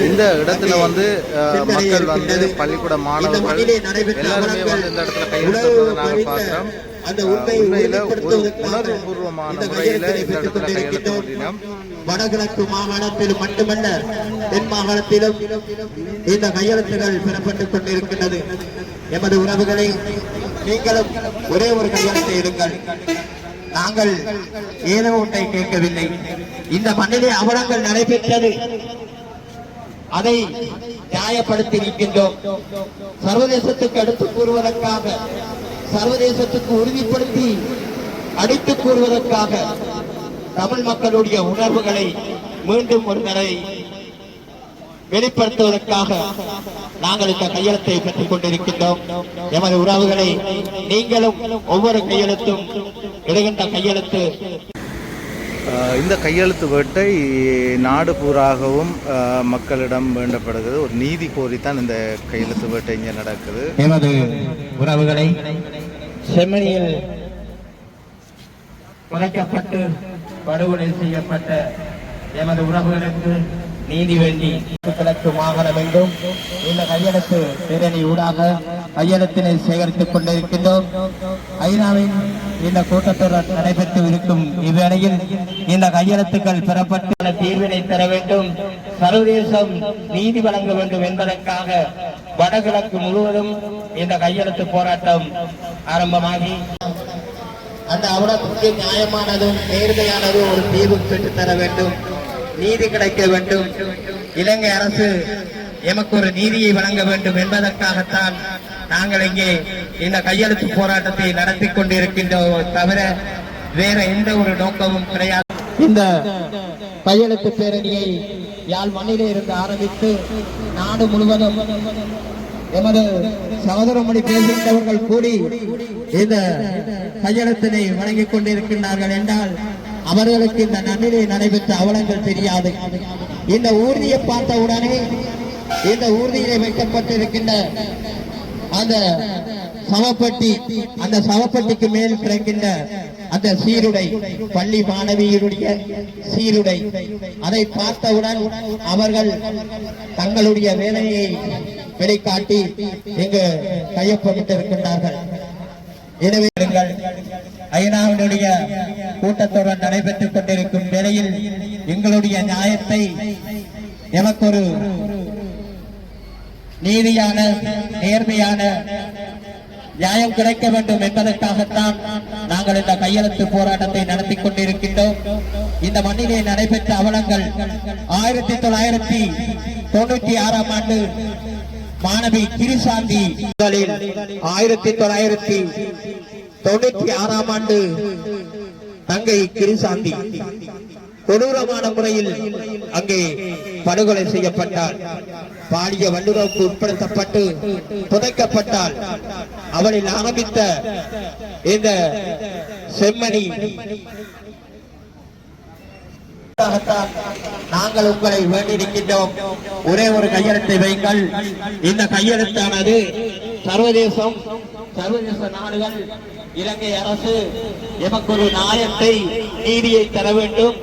இந்த இடத்துல வந்து மக்கள் வந்து பள்ளிக்கூட மாணவர்கள் எல்லாருமே வந்து இந்த இடத்துல கையெழுத்து நாங்கள் பார்க்கிறோம். உண்மையில ஒரு இந்த முறையில இந்த இடத்துல கையெழுத்து போட்டினோம் வடகிழக்கு மாகாணத்திலும் மட்டுமல்ல தென் மாகாணத்திலும் இந்த கையெழுத்துகள் பெறப்பட்டுக் கொண்டிருக்கின்றது. எமது உறவுகளை நீங்களும் ஒரே ஒரு கையெழுத்தை எடுங்கள். நாங்கள் ஏதோ ஒன்றை கேட்கவில்லை. இந்த மண்ணிலே அவலங்கள் நடைபெற்றது. அதை நியாயப்படுத்தி இருக்கின்றோம் சர்வதேசத்துக்கு அடுத்து கூறுவதற்காக சர்வதேசத்துக்கு உறுதிப்படுத்தி அடித்து கூறுவதற்காக தமிழ் மக்களுடைய உணர்வுகளை மீண்டும் ஒரு தடவை வெளிப்படுத்துவதற்காக நாங்கள் இந்த கையெழுத்தை பெற்றுக் கொண்டிருக்கின்றோம். எமது உறவுகளை நீங்களும் ஒவ்வொரு கையெழுத்தும் இடுகின்ற கையெழுத்து இந்த கையெழுத்து வேட்டை நாடு பூராகவும் மக்களிடம் வேண்டப்படுகிறது. ஒரு நீதி கோரித்தான் இந்த கையெழுத்து வேட்டை இங்கே நடக்குது. எமது உறவுகளை செம்மணியில் குறைக்கப்பட்டு படுகொலை செய்யப்பட்ட எமது உறவுகளுக்கு நீதி வேண்டி கிழக்கு மாகாணம் என்றும் இந்த கையெழுத்து பேரணி ஊடாக கையெழுத்தினை சேகரித்துக் கொண்டிருக்கின்றோம். ஐநாவின் இந்த கூட்டத்தொடர் நடைபெற்று இருக்கும் இவ்வேளையில் இந்த கையெழுத்துக்கள் பெறப்பட்டு தீர்வினை தர வேண்டும். சர்வதேசம் நீதி வழங்க வேண்டும் என்பதற்காக வடகிழக்கு முழுவதும் இந்த கையெழுத்து போராட்டம் ஆரம்பமாகி. அந்த அவலத்துக்கு நியாயமானதும் நேர்மையானதும் ஒரு தீர்வு பெற்றுத்தர வேண்டும். நீதி கிடைக்க வேண்டும். இலங்கை அரசு எமக்கு ஒரு நீதியை வழங்க வேண்டும் என்பதற்காகத்தான் நாங்கள் இங்கே இந்த கையெழுத்து போராட்டத்தை நடத்தி கொண்டிருக்கின்றோம். தவிர வேற எந்த ஒரு நோக்கமும் கிடையாது. இந்த கையெழுத்து பேரணியை யாழ் மண்ணிலே இருந்து ஆரம்பித்து நாடு முழுவதும் எமது சகோதரமொழி பேசுகின்றவர்கள் கூடி இந்த கையெழுத்தினை வழங்கிக் கொண்டிருக்கின்றார்கள் என்றால் அவர்களுக்கு இந்த நன்னிலை நடைபெற்ற அவலங்கள் தெரியாது. இந்த ஊர்தியை பார்த்த உடனே இந்த ஊர்தியிலே வைக்கப்பட்டிருக்கின்ற அந்த சவப்பட்டி அந்த சவப்பட்டிக்கு மேல் கிடக்கின்ற அந்த சீருடை பள்ளி மாணவியருடைய சீருடை. அதை பார்த்தவுடன் அவர்கள் தங்களுடைய வேலையை வெளிக்காட்டி இங்கு கையொப்பமிட்டிருக்கின்றார்கள் எனவே ஐநாவினுடைய கூட்டத்தொடர் நடைபெற்றுக் கொண்டிருக்கும் வேளையில் எங்களுடைய நியாயத்தை எமக்கொரு நீதியான நேர்மையான நியாயம் கிடைக்க வேண்டும் என்பதற்காகத்தான் நாங்கள் இந்த கையெழுத்து போராட்டத்தை நடத்தி கொண்டிருக்கின்றோம். இந்த மண்ணிலே நடைபெற்ற அவலங்கள் ஆயிரத்தி தொள்ளாயிரத்தி தொண்ணூற்றி ஆறாம் ஆண்டு மாணவி கிரிசாந்தி ஆயிரத்தி தொள்ளாயிரத்தி தொண்ணூற்றி ஆறாம் ஆண்டு தங்கை கிரிசாந்தி கொடூரமான முறையில் அங்கே படுகொலை செய்யப்பட்டார். பாலிய வல்லுறவுக்கு உட்படுத்தப்பட்டு புதைக்கப்பட்டால் அவளில் ஆரம்பித்த இந்த செம்மணி நாங்கள் உங்களை வேண்டியிருக்கின்றோம். ஒரே ஒரு கையெழுத்தை வைங்கள் இந்த கையெழுத்தானது சர்வதேசம் சர்வதேச நாடுகள் இலங்கை அரசு எமக்கு ஒரு நியாயத்தை நீதியை தர வேண்டும்.